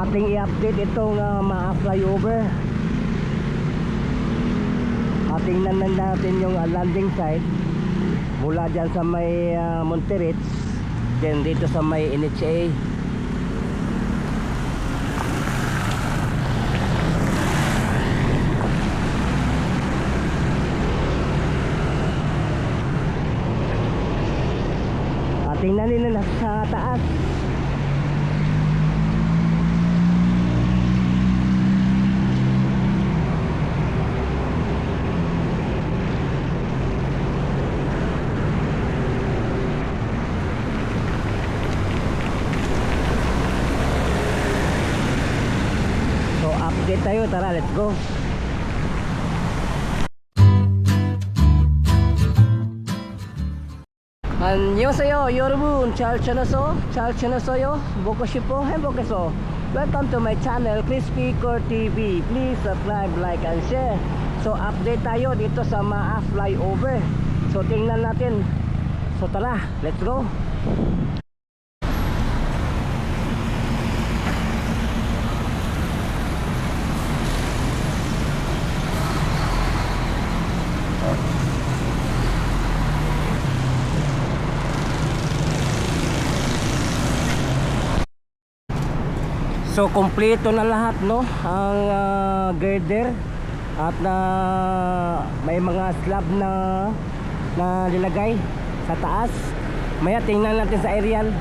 ating i-update itong uh, mga flyover. At tingnan na natin yung uh, landing site mula dyan sa may uh, Monterits then dito sa may NHA at tingnan nila sa taas So update tayo, tara let's go 안녕하세요 여러분 잘 지냈어? 잘 지냈어요? 먹고 싶어? 행복해서 Welcome to my channel Crispy Core TV Please subscribe, like, and share So update tayo dito sa Maa Flyover So tingnan natin So tara, let's go So kompleto na lahat no ang ah, girder at na may mga slab na na nilagay sa taas. Maya tingnan natin sa aerial.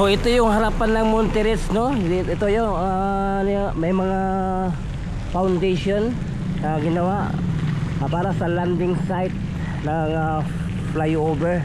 So ito yung harapan ng Monterets no. Ito yung ah, may mga foundation na ginawa ah, para sa landing site ng ah, flyover.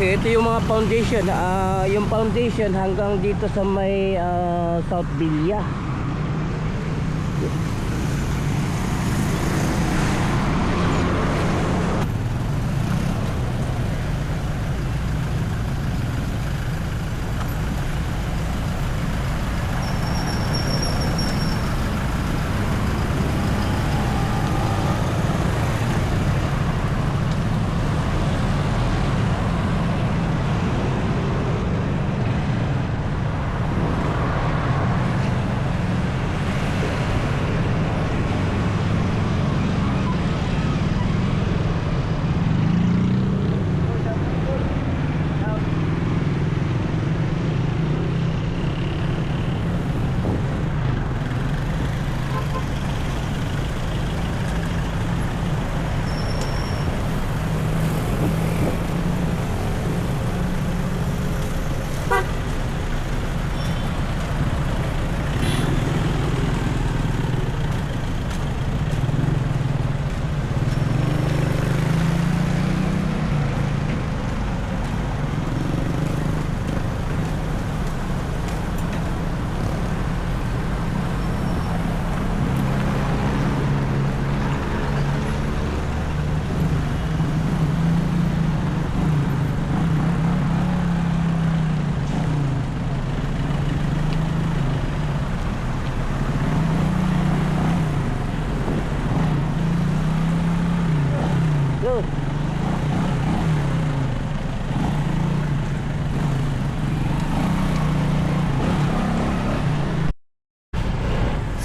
So ito yung mga foundation. ah yung foundation hanggang dito sa may ah, South Villa.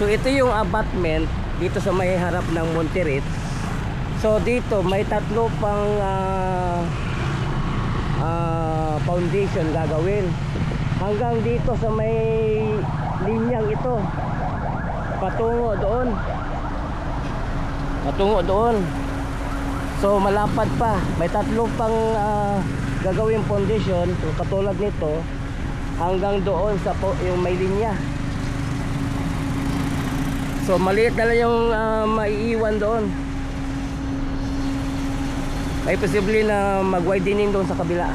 Ito yung abutment dito sa may harap ng Monterey. So dito may tatlo pang ah, ah, foundation gagawin. Hanggang dito sa may linyang ito. Patungo doon. Patungo doon. So malapad pa. May tatlo pang ah, gagawin foundation so, katulad nito hanggang doon sa po, yung may linya. So maliit na lang yung ah, maiiwan doon. May posible na mag-widening doon sa kabila.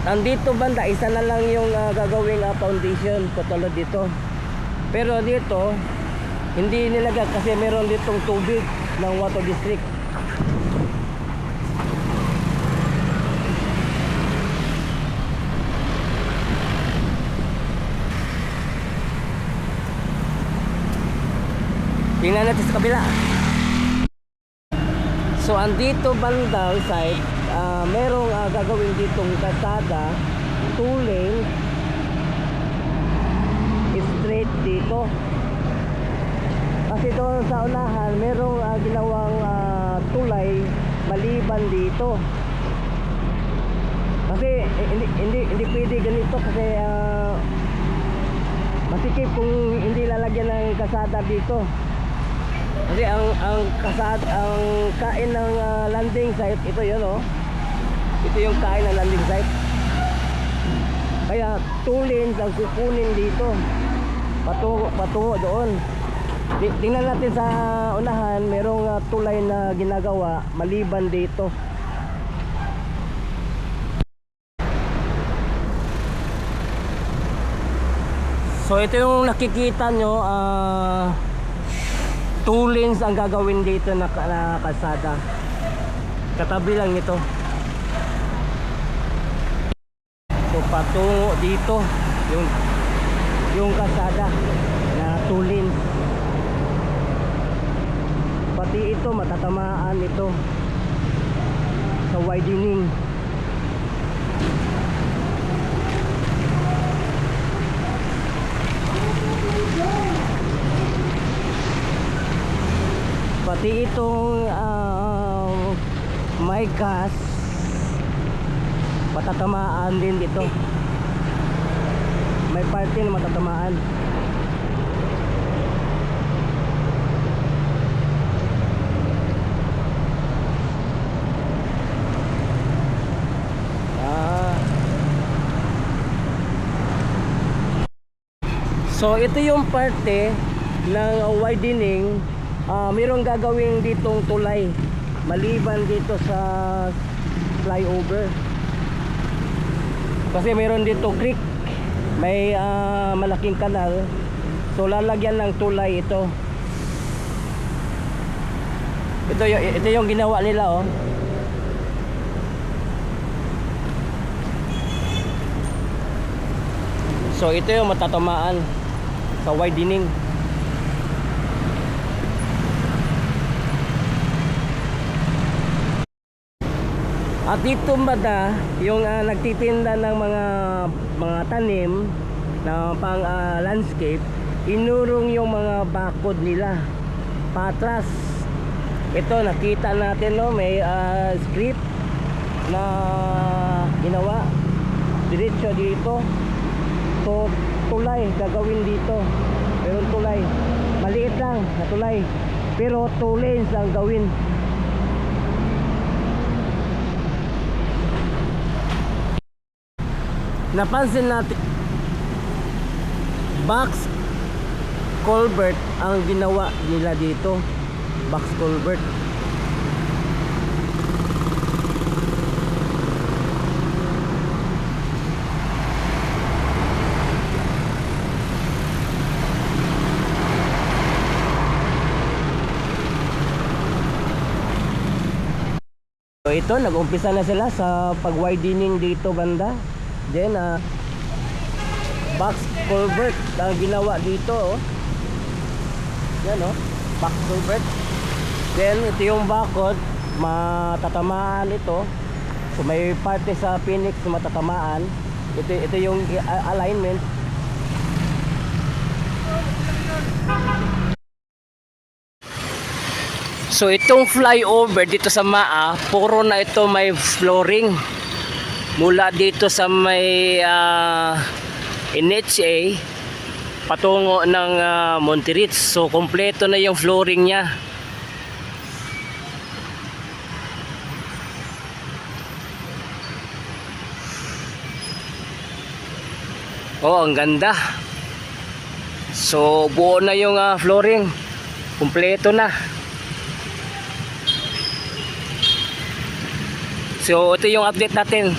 At andito banda, isa na lang yung ah, gagawing ah, foundation katulad dito. Pero dito, hindi nilagay kasi meron ditong tubig ng water district. Tingnan natin sa kabila. So andito bandang side, ah, merong ah, gagawin ditong kasada, two lanes, straight dito. Kasi doon sa unahan, merong ah, ginawang ah, tulay maliban dito. Kasi eh, hindi hindi hindi pwede ganito kasi ah, masikip kung hindi lalagyan ng kasada dito. Kasi ang ang kasad ang kain ng ah, landing site ito 'yon oh. Ito yung kain ng landing site. Kaya two lanes ang kukunin dito. Patungo patungo doon. Ti- Tingnan natin sa unahan, merong ah, tulay na ginagawa maliban dito. So ito yung nakikita nyo ah two lanes ang gagawin dito na, na kalsada katabi lang ito patungo dito yung yung kalsada na lanes pati ito matatamaan ito sa widening. Pati itong uh, my gas matatamaan din dito. May parte na matatamaan. Ah. So ito yung parte ng widening. Ah mayroong gagawin ditong tulay maliban dito sa flyover kasi mayroon dito creek. May ah, malaking kanal so lalagyan ng tulay ito. Ito yung, ito yung ginawa nila oh. So ito yung matatamaan sa widening At dito banda, yung ah, nagtitinda ng mga mga tanim na pang ah, landscape, inurong yung mga bakod nila patras. Ito nakita natin no, may ah, script na ginawa diretso dito. So tulay gagawin dito. Pero tulay maliit lang na tulay. Pero two lanes ang gawin. napansin natin box culvert ang ginawa nila dito box culvert So ito, nag-umpisa na sila sa pag-widening dito banda. Ah, box culvert ang ginawa dito. Oh. Yan oh, box culvert. Then, ito yung bakod, matatamaan ito. So may parte sa Phoenix matatamaan. Ito, ito yung alignment. So itong flyover dito sa Maa, puro na ito may flooring. Mula dito sa may ah, NHA patungo ng uh, Monterits. So kompleto na yung flooring niya. Oh, ang ganda. So buo na yung ah, flooring. Kompleto na. So ito yung update natin